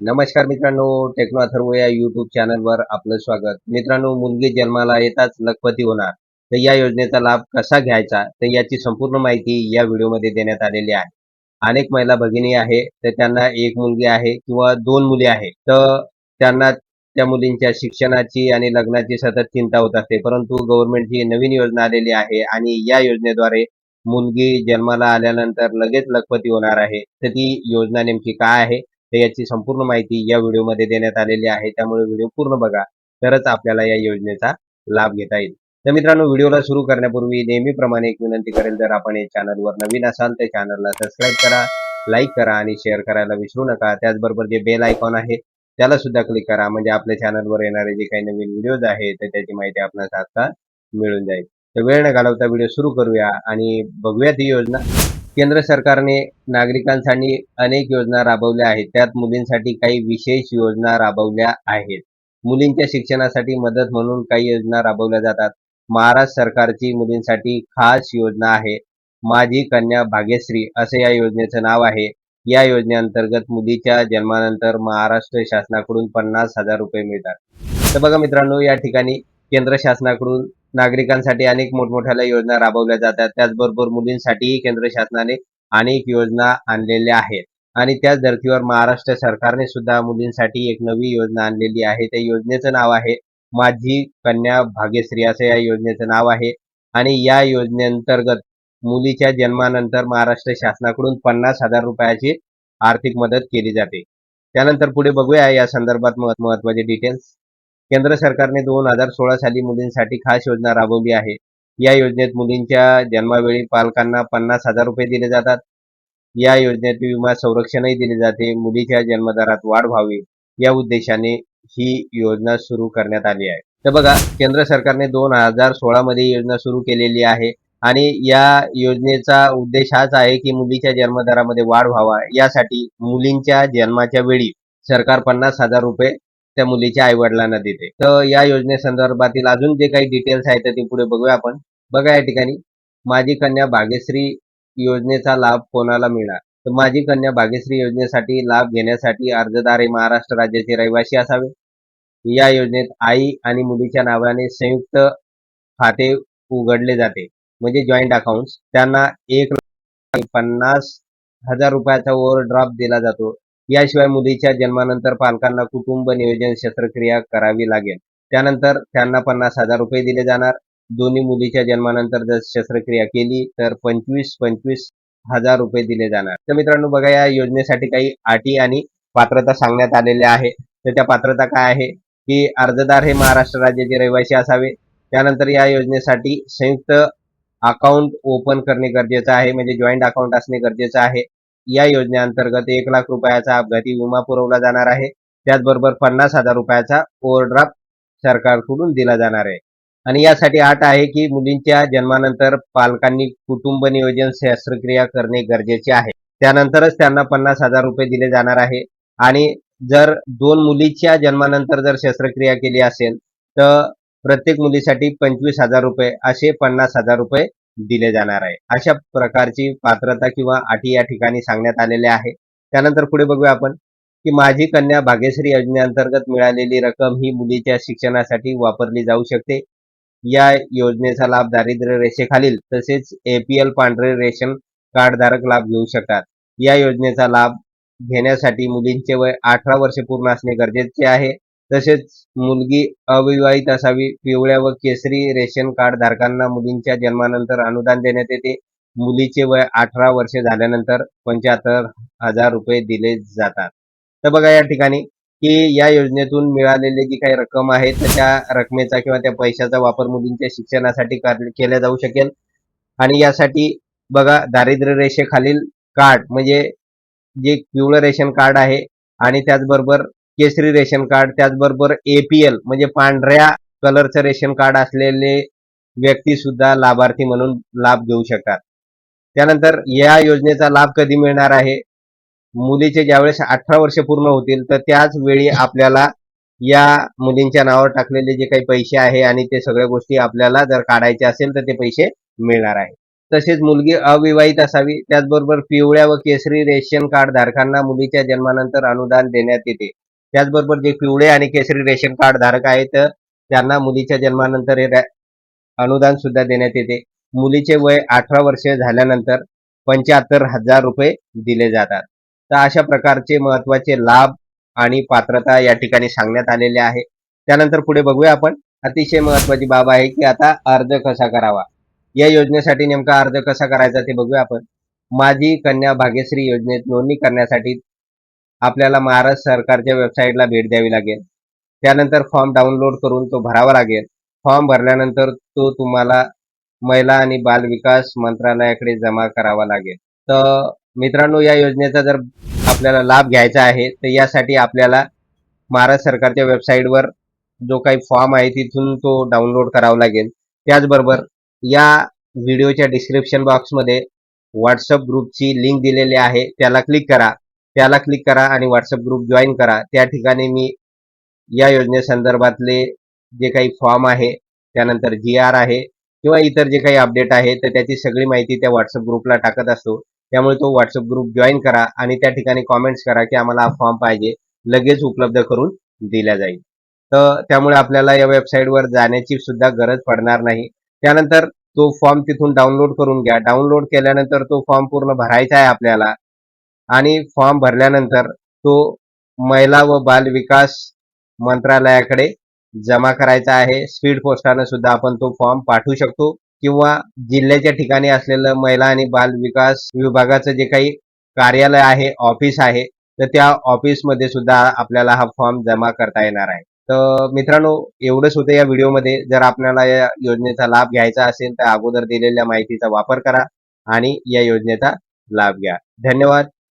नमस्कार मित्रांनो टेक्नो अथर्व या युट्यूब चॅनलवर आपलं स्वागत. मित्रांनो मुलगी जन्माला येताच लखपती होणार. तर या योजनेचा लाभ कसा घ्यायचा? तर याची संपूर्ण माहिती या व्हिडिओमध्ये देण्यात आलेली आहे. अनेक महिला भगिनी आहे तर त्यांना एक मुलगी आहे किंवा दोन मुली आहे. तर त्यांना त्या मुलींच्या शिक्षणाची आणि लग्नाची सतत चिंता होत असते. परंतु गव्हर्नमेंटची नवीन योजना आलेली आहे आणि या योजनेद्वारे मुलगी जन्माला आल्यानंतर लगेच लखपती होणार आहे. तर ती योजना नेमकी काय आहे? तर याची संपूर्ण माहिती या व्हिडिओमध्ये देण्यात आलेली आहे. त्यामुळे व्हिडिओ पूर्ण बघा. तरच आपल्याला या योजनेचा लाभ घेता येईल. तर मित्रांनो व्हिडिओला सुरू करण्यापूर्वी नेहमीप्रमाणे एक विनंती करेल जर आपण या चॅनलवर नवीन असाल तर चॅनलला सबस्क्राईब करा लाईक करा आणि शेअर करायला विसरू नका. त्याचबरोबर जे बेल आयकॉन आहे त्याला सुद्धा क्लिक करा. म्हणजे आपल्या चॅनलवर येणारे जे काही नवीन व्हिडिओज आहेत तर त्याची माहिती आपल्याला आता मिळून जाईल. तर वेळ न घालवता व्हिडिओ सुरू करूया आणि बघूया ती योजना. केंद्र सरकारने नागरिकांसाठी अनेक योजना राबवल्या आहेत. त्यात मुलींसाठी काही विशेष योजना राबवल्या आहेत. मुलींच्या शिक्षणासाठी मदत म्हणून काही योजना राबवल्या जातात. महाराष्ट्र सरकारची मुलींसाठी खास योजना आहे. माझी कन्या भाग्यश्री असे या योजनेचं नाव आहे. या योजनेअंतर्गत मुलीच्या जन्मानंतर महाराष्ट्र शासनाकडून पन्नास हजार रुपये मिळतात. तर बघा मित्रांनो या ठिकाणी केंद्र शासनाकडून नागरिकांसाठी अनेक मोठमोठ्या योजना राबवल्या जातात. त्याचबरोबर मुलींसाठीही केंद्र शासनाने अनेक योजना आणलेल्या आहेत. आणि त्याच धर्तीवर महाराष्ट्र सरकारने सुद्धा मुलींसाठी एक नवी योजना आणलेली आहे. त्या योजनेचं नाव आहे माझी कन्या भाग्यश्री असं या योजनेचं नाव आहे. आणि या योजनेअंतर्गत मुलीच्या जन्मानंतर महाराष्ट्र शासनाकडून पन्नास हजार रुपयाची आर्थिक मदत केली जाते. त्यानंतर पुढे बघूया या संदर्भात महत्त्वाचे डिटेल्स केंद्र सरकारने दोन हजार सोळा साली मुलींसाठी खास योजना राबवली आहे. या योजनेत मुलींच्या जन्मावेळी पालकांना पन्नास हजार रुपये दिले जातात. या योजनेत विमा संरक्षणही दिले जाते. मुलीच्या जन्मदरात वाढ व्हावी या उद्देशाने ही योजना सुरू करण्यात आली आहे. तर बघा केंद्र सरकारने दोन हजार सोळा मध्ये योजना सुरू केलेली आहे आणि या योजनेचा उद्देश हाच आहे की मुलीच्या जन्मदरामध्ये वाढ व्हावा. यासाठी मुलींच्या जन्माच्या वेळी सरकार पन्नास हजार रुपये त्या मुलीच्या आई वडिलांना देते. तर या योजनेसंदर्भातील अजून जे काही डिटेल्स आहेत ते पुढे बघूया आपण. बघा या ठिकाणी माझी कन्या भाग्यश्री योजनेचा लाभ कोणाला मिळणार? तर माझी कन्या भाग्यश्री योजनेसाठी लाभ घेण्यासाठी अर्जदार हे महाराष्ट्र राज्याचे रहिवासी असावे. या योजनेत आई आणि मुलीच्या नावाने संयुक्त खाते उघडले जाते. म्हणजे जॉईंट अकाउंट त्यांना एक पन्नास हजार रुपयाचा ओव्हरड्राफ्ट दिला जातो. याशिवाय मुलीच्या जन्मानंतर पालकांना कुटुंब नियोजन शस्त्रक्रिया करावी लागेल. त्यानंतर त्यांना पन्नास हजार रुपये दिले जाणार. दोन्ही मुलीच्या जन्मानंतर जर शस्त्रक्रिया केली तर पंचवीस पंचवीस हजार रुपये दिले जाणार. तर मित्रांनो बघा या योजनेसाठी काही अटी आणि पात्रता सांगण्यात आलेल्या आहे. तर त्या पात्रता काय आहे? की अर्जदार हे महाराष्ट्र राज्याचे रहिवासी असावे. त्यानंतर या योजनेसाठी संयुक्त अकाउंट ओपन करणे गरजेचं आहे. म्हणजे जॉईंट अकाउंट असणे गरजेचं आहे. या योजनेअंतर्गत एक लाख रुपयाचा अपघाती विमा पुरवला जाणार आहे. त्याचबरोबर पन्नास हजार रुपयाचा ओव्हरड्राफ्ट सरकारकडून दिला जाणार आहे. आणि यासाठी अट आहे की मुलींच्या जन्मानंतर पालकांनी कुटुंब नियोजन शस्त्रक्रिया करणे गरजेचे आहे. त्यानंतरच त्यांना पन्नास हजार रुपये दिले जाणार आहे. आणि जर दोन मुलीच्या जन्मानंतर जर शस्त्रक्रिया केली असेल तर प्रत्येक मुलीसाठी पंचवीस हजार रुपये असे पन्नास हजार रुपये दिले जाणार आहे. अशा प्रकारची पात्रता किंवा अटी या ठिकाणी सांगण्यात आलेल्या आहे त्यानंतर पुढे बघूया आपण की माझी कन्या भाग्यश्री योजनेअंतर्गत मिळालेली रक्कम ही मुलीच्या शिक्षणासाठी वापरली जाऊ शकते. या योजनेचा लाभ दारिद्र्य रेषेखालील तसेच एपीएल पांढरे रेशन कार्ड धारक लाभ घेऊ शकतात. या योजनेचा लाभ घेण्यासाठी मुलींचे वय अठरा वर्षे पूर्ण असणे गरजेचे आहे. तसेच मुलगी अविवाहित असावी. पिवळ्या व केसरी रेशन कार्ड धारकांना मुलींच्या जन्मानंतर अनुदान देण्यात येते. मुलीचे वय अठरा वर्षे झाल्यानंतर पंच्याहत्तर हजार रुपये दिले जातात. तर बघा या ठिकाणी की या योजनेतून मिळालेली जी काही रक्कम आहे तर त्या रकमेचा किंवा त्या पैशाचा वापर मुलींच्या शिक्षणासाठी केला जाऊ शकेल. आणि यासाठी बघा दारिद्र्य रेषेखालील कार्ड म्हणजे जे पिवळं रेशन कार्ड आहे आणि त्याचबरोबर केसरी रेशन कार्ड त्याचबरोबर एपीएल म्हणजे पांढऱ्या कलरचं रेशन कार्ड असलेले व्यक्ती सुद्धा लाभार्थी म्हणून लाभ घेऊ शकतात. त्यानंतर या योजनेचा लाभ कधी मिळणार आहे? मुलीचे ज्यावेळेस अठरा वर्ष पूर्ण होतील तर त्याच वेळी आपल्याला या मुलींच्या नावावर टाकलेले जे काही पैसे आहे आणि ते सगळ्या गोष्टी आपल्याला जर काढायचे असेल तर ते पैसे मिळणार आहे. तसेच मुलगी अविवाहित असावी त्याचबरोबर पिवळ्या व केसरी रेशन कार्ड धारकांना मुलीच्या जन्मानंतर अनुदान देण्यात येते. त्याचबरोबर जे पिवळे आणि केसरी रेशन कार्ड धारक आहेत त्यांना मुलीच्या जन्मानंतर हे अनुदान सुद्धा देण्यात येते. मुलीचे वय अठरा वर्ष झाल्यानंतर पंच्याहत्तर हजार रुपये दिले जातात. तर अशा प्रकारचे महत्त्वाचे लाभ आणि पात्रता या ठिकाणी सांगण्यात आलेले आहे. त्यानंतर पुढे बघूया आपण. अतिशय महत्वाची बाब आहे की आता अर्ज कसा करावा? या योजनेसाठी नेमका अर्ज कसा करायचा ते बघूया आपण. माझी कन्या भाग्यश्री योजनेत नोंदणी करण्यासाठी आपल्याला महाराष्ट्र सरकारच्या वेबसाईटला भेट द्यावी लागेल. त्यानंतर फॉर्म डाउनलोड करून तो भरावा लागेल. फॉर्म भरल्यानंतर तो तुम्हाला महिला आणि बाल विकास मंत्रालयाकडे जमा करावा लागेल. तर मित्रांनो या योजनेचा जर आपल्याला लाभ घ्यायचा आहे तर यासाठी आपल्याला महाराष्ट्र सरकारच्या वेबसाईटवर जो काही फॉर्म आहे तिथून तो डाउनलोड करावा लागेल. त्याचबरोबर या व्हिडिओच्या डिस्क्रिप्शन बॉक्समध्ये व्हॉट्सअप ग्रुपची लिंक दिलेली आहे. त्याला क्लिक करा. त्याला क्लिक करा आणि व्हॉट्सअप ग्रुप जॉईन करा. त्या ठिकाणी मी या योजनेसंदर्भातले जे काही फॉर्म आहे त्यानंतर जी आर आहे किंवा इतर जे काही अपडेट आहे तर त्याची सगळी माहिती त्या व्हॉट्सअप ग्रुपला टाकत असतो. त्यामुळे तो व्हॉट्सअप ग्रुप जॉईन करा आणि त्या ठिकाणी कॉमेंट्स करा की आम्हाला हा फॉर्म पाहिजे. लगेच उपलब्ध करून दिला जाईल. तर त्यामुळे आपल्याला या वेबसाईटवर जाण्याची सुद्धा गरज पडणार नाही. त्यानंतर तो फॉर्म तिथून डाउनलोड करून घ्या. डाउनलोड केल्यानंतर तो फॉर्म पूर्ण भरायचा आहे आपल्याला. आणि फॉर्म भरल्यानंतर तो महिला व बाल विकास मंत्रालयाकडे जमा करायचा आहे. स्पीड पोस्टानं सुद्धा आपण तो फॉर्म पाठवू शकतो. किंवा जिल्ह्याच्या ठिकाणी असलेलं महिला आणि बाल विकास विभागाचं जे काही कार्यालय आहे ऑफिस आहे तर त्या ऑफिसमध्ये सुद्धा आपल्याला हा फॉर्म जमा करता येणार आहे. तर मित्रांनो एवढंच होतं या व्हिडिओमध्ये. जर आपल्याला या योजनेचा लाभ घ्यायचा असेल तर अगोदर दिलेल्या माहितीचा वापर करा आणि या योजनेचा लाभ घ्या. धन्यवाद.